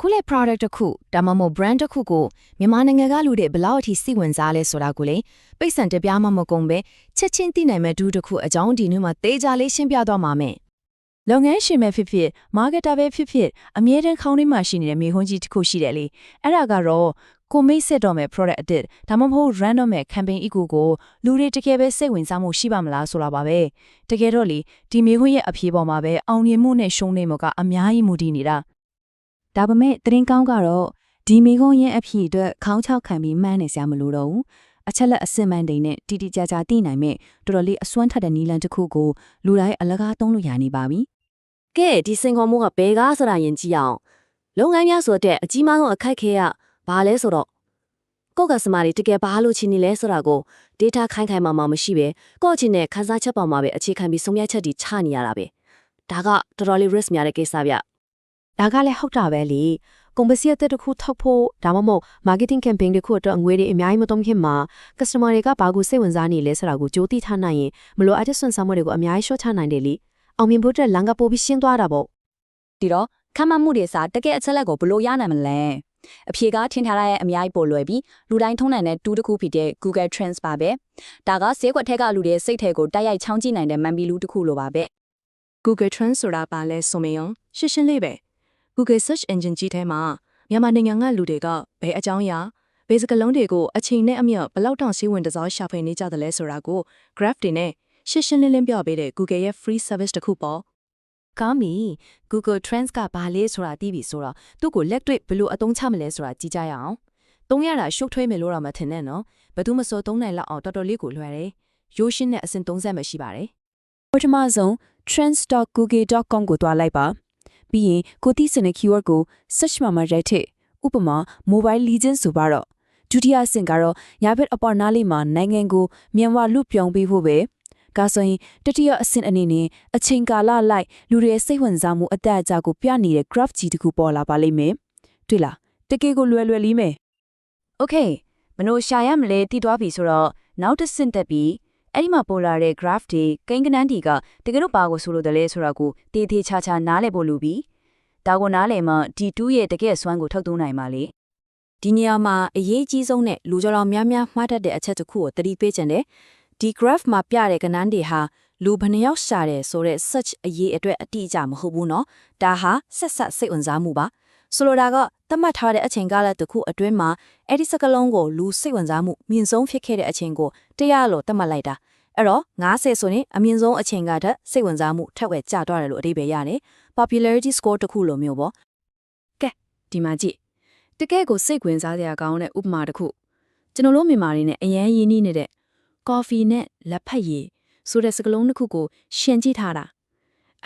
ခုလေ product တစ်ခုဒါမှမဟုတ် brand တစ်ခုကိုမြန်မာနိုင်ငံကလူတွေဘယ်လောက်အထိစိတ်ဝင်စားလဲဆိုတာကိုလေပိတ်စံတပြားမှမကုန်ပဲချက်ချင်းသိနိုင်မဲ့ဒူးတစ်ခုအကြောင်းဒီနေ့မှာတေးကြလေးရှင်းပြတော့မှာမယ်လုပ်ငန်းရှင်ပဲဖြစ်ဖြစ် marketer ပဲဖြစ်ဖြစ်အမြဲတမ်းခေါင်းထဲမှာရှိနေတဲ့မိခွန်းကြီးတစ်ခုရှိတယ်လေအဲ့ဒါကတော့ကိုမိတ်ဆက်တော့မဲ့ product edit ဒါမှမဟုတ် random မဲ့ campaign eco ကိုလူတွေတကယ်ပဲစိတ်ဝင်စားမှုရှိပါမလားဆိုတာပါပဲတကယ်တော့လေဒီမိခွန်းရဲ့အဖြေပေါ်မှာပဲအောင်မြင်မှုနဲ့ရှုံးနေမှုကအများကြီးမူတည်နေတာ ဒါပေမဲ့သတင်းကောင်းကတော့ဒီမိခွန်းရဲ့အဖြေအတွက်ခေါင်းချောက်ခံပြီးမှန်းနေစရာမလိုတော့ဘူးအချက်လက်အစစ်မှန်တိန်နဲ့တီတီကြကြသိနိုင်မဲ့တော်တော်လေးအစွမ်းထက်တဲ့နီလန်တစ်ခုကိုလူတိုင်းအလကားသုံးလို့ရနေပါပြီကဲဒီစင်ခေါ်မှုကဘယ်ကားဆိုတာယင်ကြည့်အောင်လုပ်ငန်းများဆိုတဲ့အကြီးမားဆုံးအခက်ခဲကဘာလဲဆိုတော့ကိုယ့်ကစမာတွေတကယ်ဘာလို့ချင်နေလဲဆိုတာကို data ခိုင်းခိုင်းမှမှမရှိပဲကိုယ့်ချင်တဲ့ခန်းစားချက်ပေါ်မှာပဲအခြေခံပြီးဆုံးဖြတ်ချက်တွေချနေရတာပဲဒါကတော်တော်လေး risk များတဲ့ကိစ္စဗျ ဒါကလည်းဟုတ်တာပဲလေကုန်ပစ္စည်းအသစ်တစ်ခုထုတ်ဖို့ဒါမှမဟုတ် marketing campaign တစ်ခုအတွက်အငွေတွေအများကြီးမသုံးခင်မှာ customer တွေကဘာကိုစိတ်ဝင်စားနေလဲဆိုတာကိုကြိုသိထားနိုင်ရင်မလိုအပ်တဲ့ဆွန်ဆောင်မှုတွေကိုအများကြီး short ချနိုင်တယ်လေအောင်မြင်ဖို့အတွက်လမ်းကပို့ပြီးရှင်းသွားတာပေါ့ဒီတော့ခမ်းမမှုတွေစားတကယ်အချက်လက်ကိုဘယ်လို့ရနိုင်မလဲအဖြေကထင်ထားတဲ့အများကြီးပို့လွယ်ပြီးလူတိုင်းထုံးနိုင်တဲ့တူးတစ်ခုဖြစ်တဲ့ Google Trends ပါပဲဒါကဈေးကွက်ထက်ကလူတွေစိတ်ထဲကိုတိုက်ရိုက်ချောင်းကြည့်နိုင်တဲ့မန်ပီလူတစ်ခုလိုပါပဲ Google Trends ဆိုတာပါလဲဆိုမယုံရှင်းရှင်းလေးပဲ Google Search Engine ကြီးထဲမှာမြန်မာနိုင်ငံကလူတွေကဘယ်အကြောင်းအရာဘယ်စကလုံးတွေကိုအချိန်နဲ့အမျှဘယ်လောက်တောင်စီးဝင်တစားရှာဖွေနေကြတယ်လဲဆိုတာကို graph တွေနဲ့ရှင်းရှင်းလင်းလင်းပြပေးတဲ့ Google ရဲ့ free service တစ်ခုပေါ့ကောင်းပြီ Google Trends ကဘာလဲဆိုတာသိပြီဆိုတော့သူ့ကိုလက်တွေ့ဘယ်လိုအသုံးချမလဲဆိုတာကြည့်ကြရအောင်။သုံးရတာရှုပ်ထွေးမယ်လို့တော့မထင်နဲ့နော်။ဘယ်သူမစောသုံးနိုင်လောက်အောင်တော်တော်လေးကိုလွယ်တယ်။ရိုးရှင်းတဲ့အစင်30ပဲရှိပါတယ်။ပထမဆုံး trends.google.com ကိုတွားလိုက်ပါ။ ပြီးရင်ကိုသိစင်တဲ့ keyword ကို search မှာမှာရိုက်ထည့်ဥပမာ mobile legend ဆိုပါတော့ဒုတိယအဆင့်ကတော့ညာဘက်အပေါ်နားလေးမှာနိုင်ငံကိုမြန်ဝလူပြောင်းပေးဖို့ပဲ။ဒါဆိုရင်တတိယအဆင့်အနေနဲ့အချိန်ကာလလိုက်လူတွေရဲ့စိတ်ဝင်စားမှုအတက်အကျကိုပြနေတဲ့ graph ကြီးတစ်ခုပေါ်လာပါလိမ့်မယ်။တွေ့လားတကယ်ကိုလွယ်လွယ်လေးမယ် Okay မလို့ရှာရမလဲတည်သွားပြီဆိုတော့နောက်တစ်ဆင့်တက်ပြီး အဲ့ဒီမှာပေါ်လာတဲ့ graph တွေကိန်းကနန်းဒီကတကယ်တော့ပါကိုဆိုလို့တလဲဆိုတာကိုတေးသေးချာချာနားလည်ဖို့လိုပြီဒါကိုနားလည်မှဒီ2ရဲ့တကယ်စွမ်းကိုထုတ်သွင်းနိုင်ပါလေ ဒီနေရာမှာအရေးကြီးဆုံးနဲ့လူကြော်တော်များများမှားတတ်တဲ့အချက်တစ်ခုကိုသတိပေးခြင်းတယ်ဒီ graph မှာပြတဲ့ကဏ္ဍတွေဟာလူဘယ်နှယောက်ရှာတယ်ဆိုတဲ့ search အရေးအတွက်အတိအကျမဟုတ်ဘူးเนาะဒါဟာဆက်ဆက်စိတ်ဝင်စားမှုပါ ဆိုလိုတာကသတ်မှတ်ထားတဲ့အချိန်ကာလတစ်ခုအတွင်းမှာအဲ့ဒီစကလုံးကိုလူစိတ်ဝင်စားမှုမြင့်ဆုံးဖြစ်ခဲ့တဲ့အချိန်ကိုတရားလို့သတ်မှတ်လိုက်တာအဲ့တော့90ဆိုရင်အမြင့်ဆုံးအချိန်ကတည်းစိတ်ဝင်စားမှုထက်ဝက်ကျသွားတယ်လို့အဓိပ္ပာယ်ရတယ် popularity score တစ်ခုလိုမျိုးပေါ့ဒီမှာကြည့်တကယ်ကိုစိတ်ဝင်စားစရာကောင်းတဲ့ဥပမာတစ်ခုကျွန်တော်တို့မြန်မာတွေနဲ့အရန်ရင်းနှီးနေတဲ့ coffee နဲ့လက်ဖက်ရည်ဆိုတဲ့စကားလုံးတစ်ခုကိုရှင်းကြည့်ထားတာ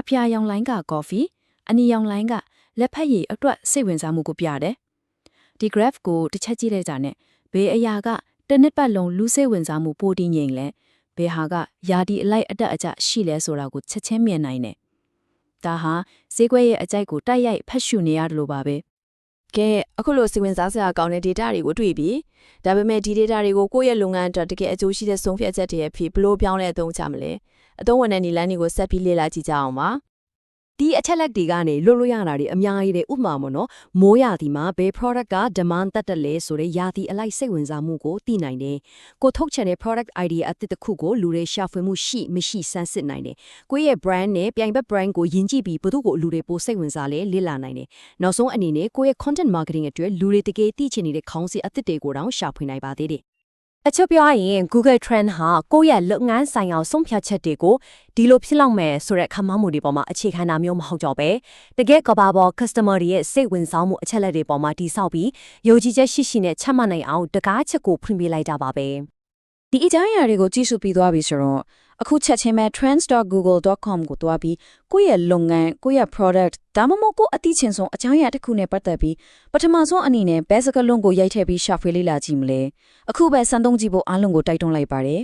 အဖျာရောင်လိုင်းက coffee အနီရောင်လိုင်းကလက်ဖက်ရည်အတွက်စိတ်ဝင်စားမှုကိုပြတယ်ဒီ graph ကိုတစ်ချက်ကြည့်လိုက်ကြနဲ့ဘေးအရာကတစ်နှစ်ပတ်လုံးလူစိတ်ဝင်စားမှုပိုတည်ငြိမ်လဲဘေးဟာကယာဒီအလိုက်အတက်အကျရှိလဲဆိုတာကိုချက်ချင်းမြင်နိုင်တယ်ဒါဟာဈေးကွက်ရဲ့အကြိုက်ကိုတိုက်ရိုက်ဖတ်ရှုနေရတယ်လို့ပါပဲကဲအခုလိုစိတ်ဝင်စားစရာကောင်းတဲ့ data တွေကိုတွေ့ပြီဒါပေမဲ့ဒီ data တွေကိုကိုယ့်ရဲ့လုပ်ငန်းအတွက်တကယ်အကျိုးရှိတဲ့ဆုံးဖြတ်ချက်တွေရဲ့ဖြစ်ဘလို့ပြောင်းလဲအသုံးချမလဲအသုံးဝင်တဲ့နီလန်းတွေကိုဆက်ပြီးလေ့လာကြည့်ကြအောင်ပါ ဒီအချက်လက်တွေကနေလွတ်လွတ်ရတာတွေအများကြီးတဲ့ဥပမာပေါ့နော်မိုးရာသီမှာဘယ် product က demand တက်တယ်လဲဆိုတဲ့ရာသီအလိုက်စိတ်ဝင်စားမှုကိုသိနိုင်တယ်ကိုထုတ်ချင်တဲ့ product idea အသစ်တစ်ခုကိုလူတွေရှာဖွေမှုရှိမရှိစမ်းစစ်နိုင်တယ်ကိုယ့်ရဲ့ brand နဲ့ပြိုင်ဘက် brand ကိုယဉ်ကြည့်ပြီးဘယ်သူ့ကိုလူတွေပိုစိတ်ဝင်စားလဲလေ့လာနိုင်တယ်နောက်ဆုံးအနေနဲ့ကိုယ့်ရဲ့ content marketing အတွက်လူတွေတကယ်သိချင်နေတဲ့ခေါင်းစဉ်အသစ်တွေကိုတောင်ရှာဖွေနိုင်ပါသေးတယ် အချက်ပြောရရင် Google Trend ဟာကိုယ့်ရဲ့လုပ်ငန်းဆိုင်ရာဆုံးဖြတ်ချက်တွေကိုဒီလိုဖြစ်လောက်မယ်ဆိုတဲ့ခန့်မှန်းမှုတွေပေါ်မှာအခြေခံတာမျိုးမဟုတ်တော့ပဲတကယ်ကဘာပေါ် customer တွေရဲ့စိတ်ဝင်စားမှုအချက်လက်တွေပေါ်မှာတည်ဆောက်ပြီးယုံကြည်ချက်ရှိရှိနဲ့ချမှတ်နိုင်အောင်တကားချက်ကိုဖွင့်ပြလိုက်တာပါပဲဒီအကြောင်းအရာတွေကိုကြည့်ရှုပြီးသွားပြီဆိုတော့ အခုချက်ချင်းပဲ trends.google.com ကိုတွားပြီးကိုယ့်ရဲ့လုပ်ငန်းကိုယ့်ရဲ့ product ဒါမှမဟုတ်ကိုယ့်အသိချင်းဆုံးအကြောင်းအရာတစ်ခုနဲ့ပတ်သက်ပြီးပထမဆုံးအနေနဲ့ဘယ်စကားလုံးကိုရိုက်ထည့်ပြီးရှာဖွေလေ့လာကြည့်မလဲအခုပဲစမ်းသုံးကြည့်ဖို့အားလုံးကိုတိုက်တွန်းလိုက်ပါတယ်